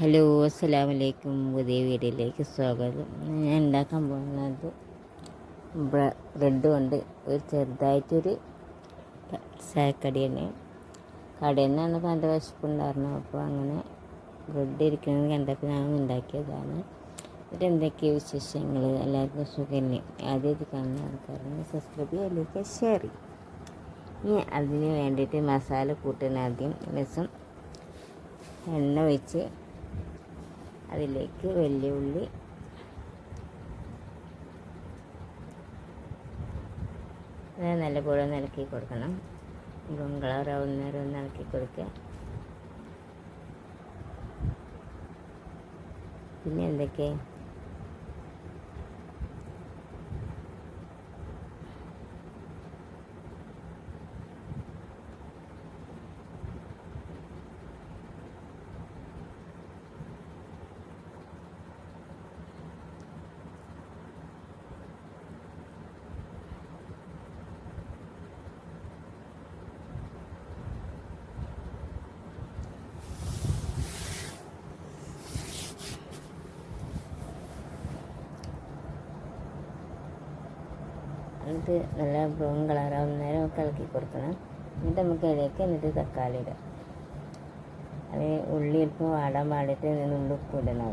Hello അസ്സാം വലൈക്കും പുതിയ വീഡിയോയിലേക്ക് സ്വാഗതം. ഞാൻ ഉണ്ടാക്കാൻ പോകുന്നത് ബ്രെഡ് കൊണ്ട് ഒരു ചെറുതായിട്ടൊരു ചായക്കടിയാണ്. കടയിൽ നിന്നാണ് നല്ല വിശപ്പുണ്ടായിരുന്നു അപ്പോൾ അങ്ങനെ ബ്രെഡ് ഇരിക്കുന്നത് കണ്ടപ്പോൾ ഞാൻ ഉണ്ടാക്കിയതാണ്. ഇവിടെ എന്തൊക്കെയാണ് വിശേഷങ്ങൾ എല്ലാവർക്കും സുഖന്നെ ആദ്യമായിട്ട് കാണുന്ന ആൾക്കാരാണ് സബ്സ്ക്രൈബ് ചെയ്യുക ഷെയർ ഇനി അതിന് വേണ്ടിയിട്ട് മസാല കൂട്ടിന് ആദ്യം രസം എണ്ണ ഒഴിച്ച് അതിലേക്ക് അത് നല്ലപോലെ ഒന്ന് ഇളക്കി കൊടുക്കണം. ബ്രൗൺ കളർ ആവുന്നേരം ഒന്ന് ഇളക്കി കൊടുക്കുക. പിന്നെ എന്തൊക്കെ? എന്നിട്ട് നല്ല ബ്രൗൺ കളറാവുന്ന നേരം ഒക്കെ ഇളക്കി കൊടുക്കണം. എന്നിട്ട് നമുക്ക് അതിലേക്ക് എന്നിട്ട് തക്കാളി ഇടാം അത് ഉള്ളി ഇപ്പോൾ വാടാൻ പാടിയിട്ട് ഉള്ളി ഉപ്പ് ഇടണം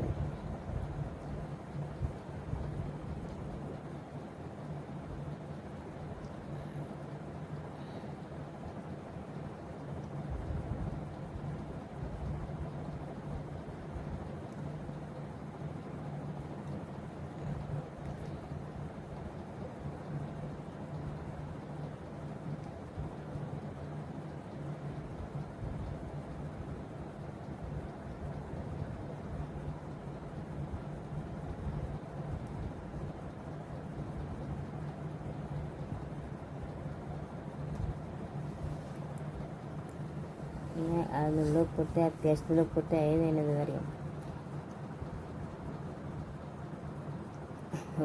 അതിനുള്ള ഉപ്പിട്ട് അത്യാവശ്യത്തിൽ ഉപ്പിട്ട് ഏതെന്നത് അറിയാം.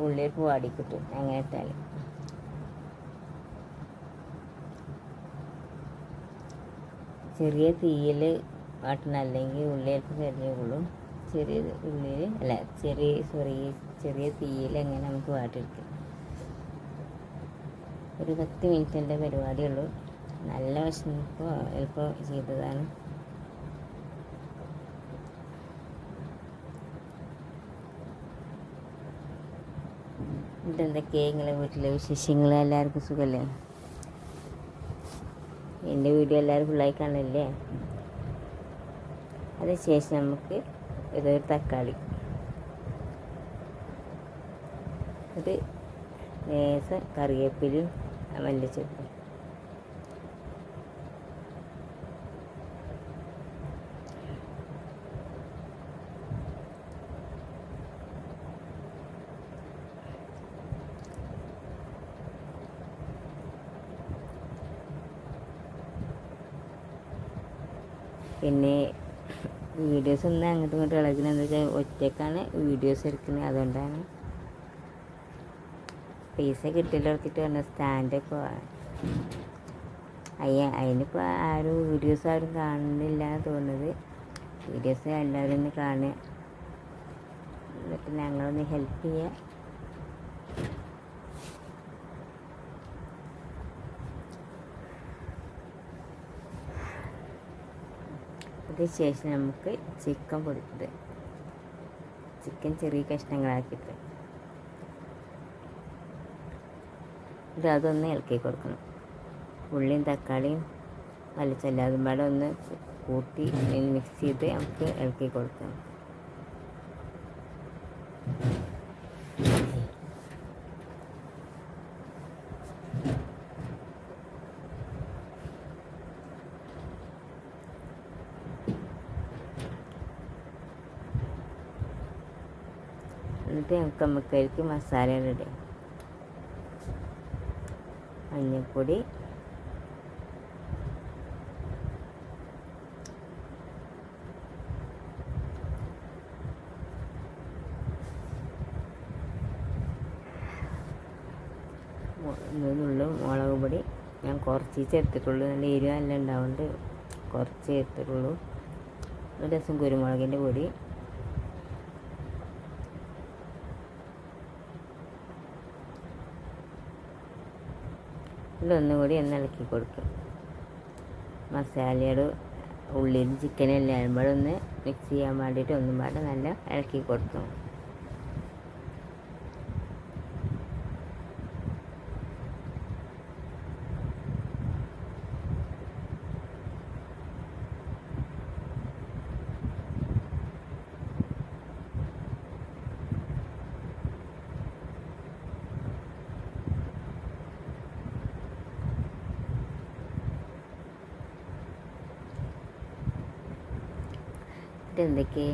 ഉള്ളിൽ വാടിക്കിട്ടും അങ്ങനെ ഇട്ടാൽ. ചെറിയ തീയിൽ വാട്ടണം അല്ലെങ്കിൽ ഉള്ളിലേക്ക് കരിഞ്ഞുകൊള്ളും ചെറിയ ഉള്ളിൽ അല്ല ചെറിയ സോറി ചെറിയ തീയിൽ അങ്ങനെ നമുക്ക് വാട്ടിയെടുക്കാം. ഒരു പത്ത് മിനിറ്റിന്റെ പരിപാടിയുള്ളൂ നല്ല വിശന്നിപ്പോൾ എളുപ്പം ചെയ്തതാണ്. ഇതെന്തൊക്കെയാണ് നിങ്ങളെ വീട്ടിലെ വിശേഷങ്ങൾ? എല്ലാവർക്കും സുഖമല്ലേ എന്റെ വീഡിയോ എല്ലാവരും ഫുള്ളായി കാണല്ലേ? അതിനുശേഷം നമുക്ക് ഇതൊരു തക്കാളി. ഒരു ലേസം കറിവേപ്പിലും മല്ലിച്ചെപ്പും. പിന്നെ വീഡിയോസ് ഒന്നും അങ്ങോട്ടും ഇങ്ങോട്ടും ഇളകുന്നത് എന്താ വെച്ചാൽ ഒറ്റക്കാണ് വീഡിയോസ് എടുക്കുന്നത്. അതുകൊണ്ടാണ് പൈസ കിട്ടിയിടത്തിട്ട് പറഞ്ഞ സ്റ്റാൻഡൊക്കെ അയ്യ അതിനിപ്പോൾ ആരും വീഡിയോസ് ആരും കാണുന്നില്ല എന്ന് തോന്നുന്നത്. വീഡിയോസ് എല്ലാവരും ഒന്ന് കാണുക. എന്നിട്ട് ഞങ്ങളൊന്ന് ഹെൽപ്പ് ചെയ്യുക അതിന് ശേഷം നമുക്ക് ചിക്കൻ പൊടിച്ചത് ചിക്കൻ ചെറിയ കഷ്ണങ്ങളാക്കിയിട്ട്. ഇത് അതൊന്ന് ഇളക്കി കൊടുക്കണം. ഉള്ളിയും തക്കാളിയും വലിച്ചല്ല അതും പാടെ ഒന്ന് കൂട്ടി മിക്സ് ചെയ്ത് നമുക്ക് ഇളക്കി കൊടുക്കണം നമുക്കതിലേക്ക് മസാല ഇടാം മഞ്ഞൾപ്പൊടി. ഇതിനുള്ള മുളക് പൊടി. ഞാൻ കുറച്ച് ചേർത്തിട്ടുള്ളൂ. നല്ല എരിവ് നല്ല ഉണ്ടാവുന്നുണ്ട്. കുറച്ച് ചേർത്തിട്ടുള്ളൂ. ഒരു രസം കുരുമുളകിന്റെ പൊടി. ഇതിലൊന്നും കൂടി ഒന്ന് ഇളക്കി കൊടുക്കും. മസാലയുടെ ഉള്ളിലും ചിക്കനും എല്ലാം കൂടെ ഒന്ന് മിക്സ് ചെയ്യാൻ വേണ്ടിയിട്ട് ഒന്നും പാടെ നല്ല ഇളക്കി കൊടുക്കും ഇതെന്തൊക്കെ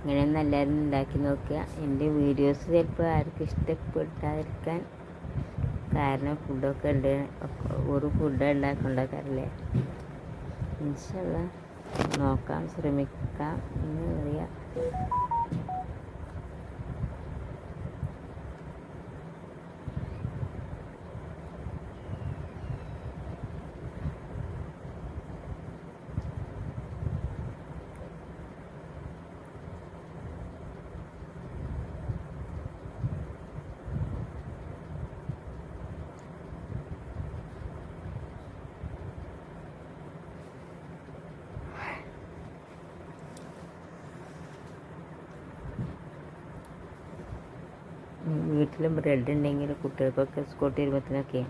ഇങ്ങനെയൊന്നും എല്ലാവരും ഉണ്ടാക്കി നോക്കുക. എന്റെ വീഡിയോസ് ചിലപ്പോൾ ആർക്കും ഇഷ്ടപ്പെട്ടായിരിക്കാൻ കാരണം ഫുഡൊക്കെ ഉണ്ട്. ഒരു ഫുഡ് ഉണ്ടാക്കണ്ടാക്കാറില്ലേ ഇൻഷല്ല നോക്കാം ശ്രമിക്കാം. എന്ന് പറയാം. വീട്ടിലും ബ്രെഡ് ഉണ്ടെങ്കിൽ കുട്ടികൾക്കൊക്കെ സ്കൂട്ടി വരുമ്പോഴത്തേനൊക്കെ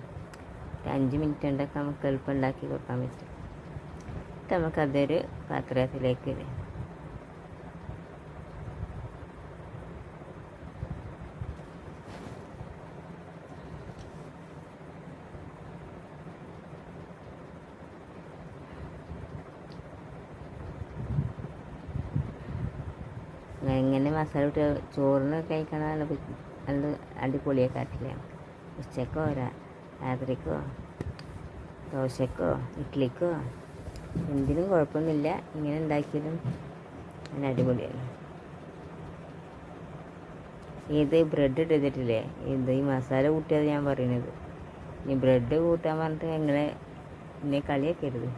ഒരു അഞ്ച് മിനിറ്റ് കൊണ്ടൊക്കെ നമുക്ക് എളുപ്പം ഉണ്ടാക്കി കൊടുക്കാൻ പറ്റും. എന്നിട്ട് നമുക്കതൊരു പാത്രത്തിലേക്ക് ഇങ്ങനെ മസാല ഇട്ട് ചോറിന് കഴിക്കാൻ നല്ല അടിപൊളിയൊക്കെ കാട്ടില്ലേ ഉച്ചക്കോ രാത്രിക്കോ ദോശക്കോ ഇഡ്ഡലിക്കോ എന്തിനും കുഴപ്പമൊന്നുമില്ല. ഇങ്ങനെ ഉണ്ടാക്കിയതും നല്ല അടിപൊളിയാണ് ഇത് ബ്രെഡ് എടുത്തിട്ടില്ലേ ഇത് ഈ മസാല കൂട്ടിയത് ഞാൻ പറയണത്. ഈ ബ്രെഡ് കൂട്ടാൻ പറഞ്ഞിട്ട് എങ്ങനെ ഇന്നെ കളിയാക്കരുത്.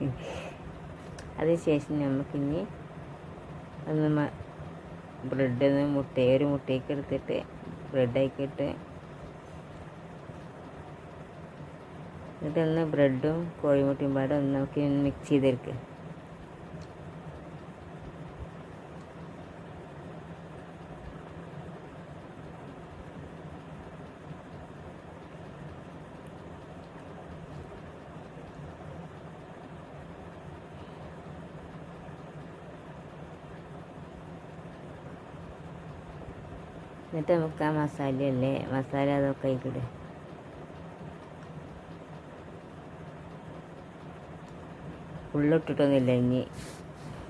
അതിനുശേഷം നമുക്കിനി ഒന്ന് ബ്രെഡ് ഒന്ന് മുട്ട ഒരു മുട്ടയൊക്കെ എടുത്തിട്ട് ബ്രെഡാക്കി ഇട്ട് എന്നിട്ടൊന്ന് ബ്രെഡും കോഴിമുട്ടയും പാടെ ഒന്ന് മിക്സ് ചെയ്തെടുക്കുക എന്നിട്ട് നമുക്ക് ആ മസാലയല്ലേ മസാല അതൊക്കെ ആയിക്കിടുക ഫുള്ളിട്ടിട്ടൊന്നുമില്ല ഇനി.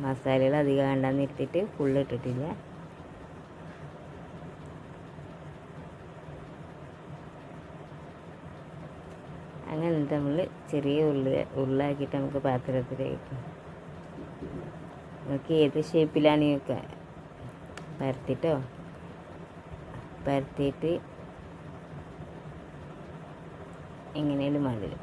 മസാലകൾ അധികം വേണ്ടാന്ന് ഇരുത്തിയിട്ട് ഫുള്ളിട്ടിട്ടില്ല. അങ്ങനെ നമ്മൾ ചെറിയ ഉരുള ഉള്ളാക്കിയിട്ട് നമുക്ക് പാത്രത്തിലേക്ക്. നമുക്ക് ഏത് ഷേപ്പിലാണ് ഒക്കെ പരത്തിട്ടോ പരത്തിയിട്ട് എങ്ങനെയാലും മതിലും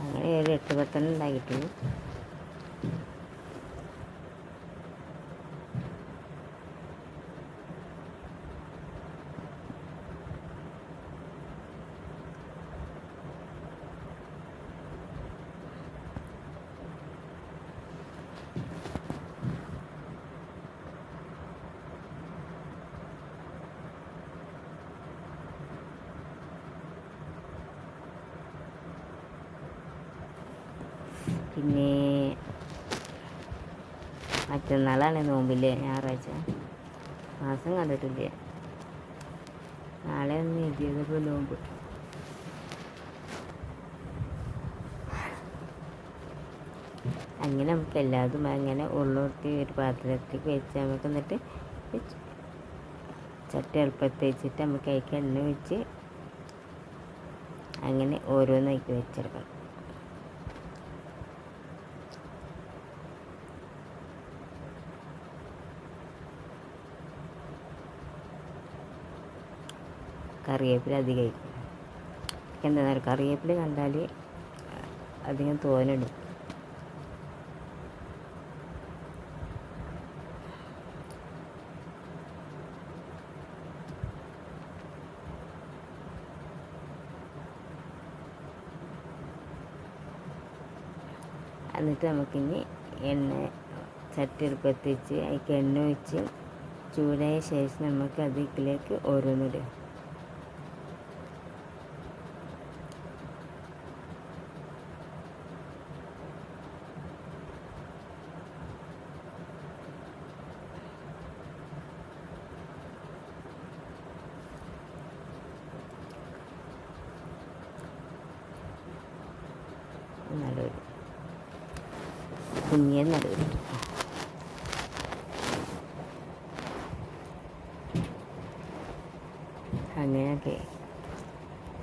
അങ്ങനെ ഒരു എട്ട് പത്തെണ്ണം പിന്നെ മറ്റന്നാളാണ് നോമ്പില്ലേ ഞായറാഴ്ച. മാസം കണ്ടിട്ടില്ല. നാളെ ഒന്ന് എഴുതിയതപ്പോൾ നോമ്പ്. അങ്ങനെ നമുക്ക് എല്ലാതും അങ്ങനെ ഉള്ളോട്ടി ഒരു പാത്രത്തേക്ക് വെച്ച് നമുക്ക് എന്നിട്ട് ചട്ടി എളുപ്പത്തിൽ വെച്ചിട്ട് നമുക്ക് അതിലേക്ക് എണ്ണ വെച്ച് അങ്ങനെ ഓരോന്നായിട്ട് വെച്ചെടുക്കണം. കറിവേപ്പില അധികം എന്താ പറയുക കറിവേപ്പില കണ്ടാൽ അധികം തോനിടും എന്നിട്ട് നമുക്കിനി എണ്ണ ചട്ടി എത്തിച്ച് അതിലേക്ക് എണ്ണ ഒഴിച്ച് ചൂടായ ശേഷം നമുക്ക് അതിലേക്ക് ഓരോന്നിടുക. കുഞ്ഞിയ നടുവിൽ അങ്ങനെയൊക്കെ.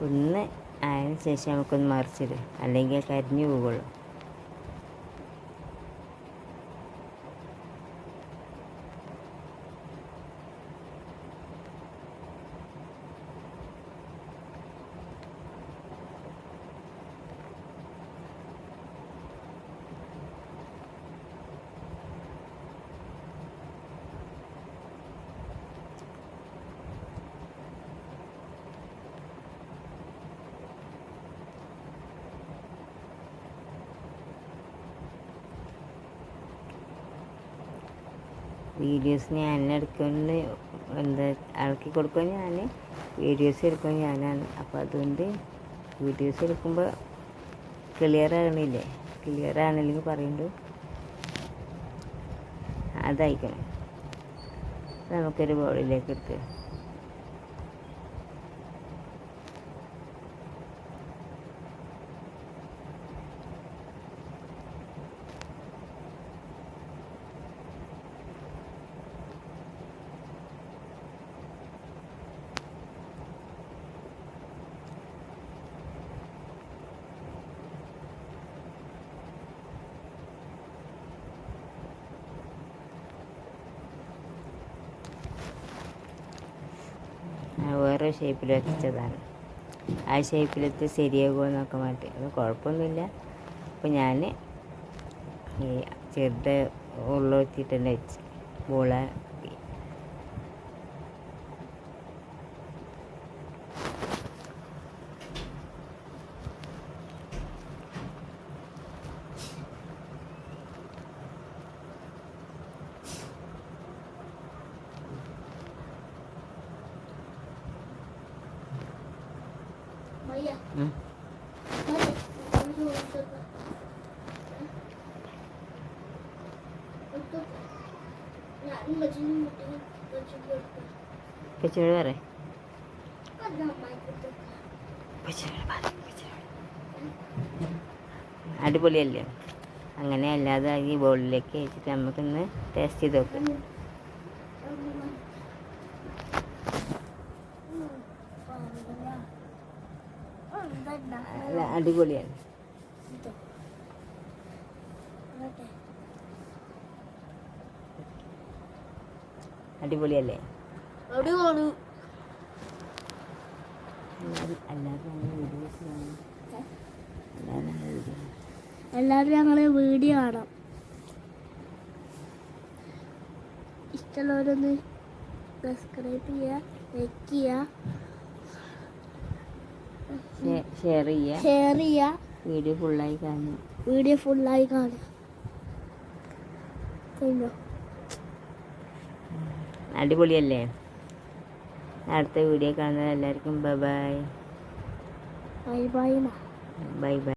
ഒന്ന് ആയതിനു ശേഷം നമുക്കൊന്ന് മറിച്ചിട് അല്ലെങ്കിൽ കരിഞ്ഞു പോകുള്ളൂ. വീഡിയോസ് ഞാൻ എടുക്കുന്ന എന്താ ഇളക്കി കൊടുക്കുക ഞാൻ വീഡിയോസ് എടുക്കും ഞാനാണ്. അപ്പോൾ അതുകൊണ്ട് വീഡിയോസ് എടുക്കുമ്പോൾ ക്ലിയർ ആകണില്ലേ? ക്ലിയർ ആണില്ലെങ്കിൽ പറയുമ്പോൾ അതായിക്കണം നമുക്കൊരു ബോളിലേക്ക് എടുത്ത് വേറെ ഷേപ്പിൽ വെച്ചതാണ്. ആ ഷേപ്പിലെത്തി ശരിയാകുമോ എന്നൊക്കെ മാറ്റി. അത് കുഴപ്പമൊന്നുമില്ല. അപ്പോൾ ഞാൻ ഈ ചെറുത് ഉള്ളൊത്തിട്ട് തന്നെ വെച്ച്. ബോള പച്ചമുളക് പറ അടിപൊളിയല്ലേ? അങ്ങനെ അല്ലാതെ ഈ ബോളിലേക്ക് വെച്ചിട്ട് നമുക്കിന്ന് ടേസ്റ്റ് ചെയ്ത് നോക്കാം. അടിപൊളിയാണ്. അടിപൊളിയല്ലേ? എല്ലാവരും ഞങ്ങളെ വീഡിയോ കാണാം. ഇഷ്ടമുള്ളവരൊന്ന് സബ്സ്ക്രൈബ് ചെയ്യുക ലൈക്ക് ചെയ്യുക. ഷെയർ ചെയ്യുക ഷെയർ ചെയ്യുക വീഡിയോ ഫുള്ളായി കാണുക വീഡിയോ ഫുള്ളായി കാണുക അടിപൊളിയല്ലേ? അടുത്ത വീഡിയോ കാണുന്നത് എല്ലാവർക്കും bye bye bye bye bye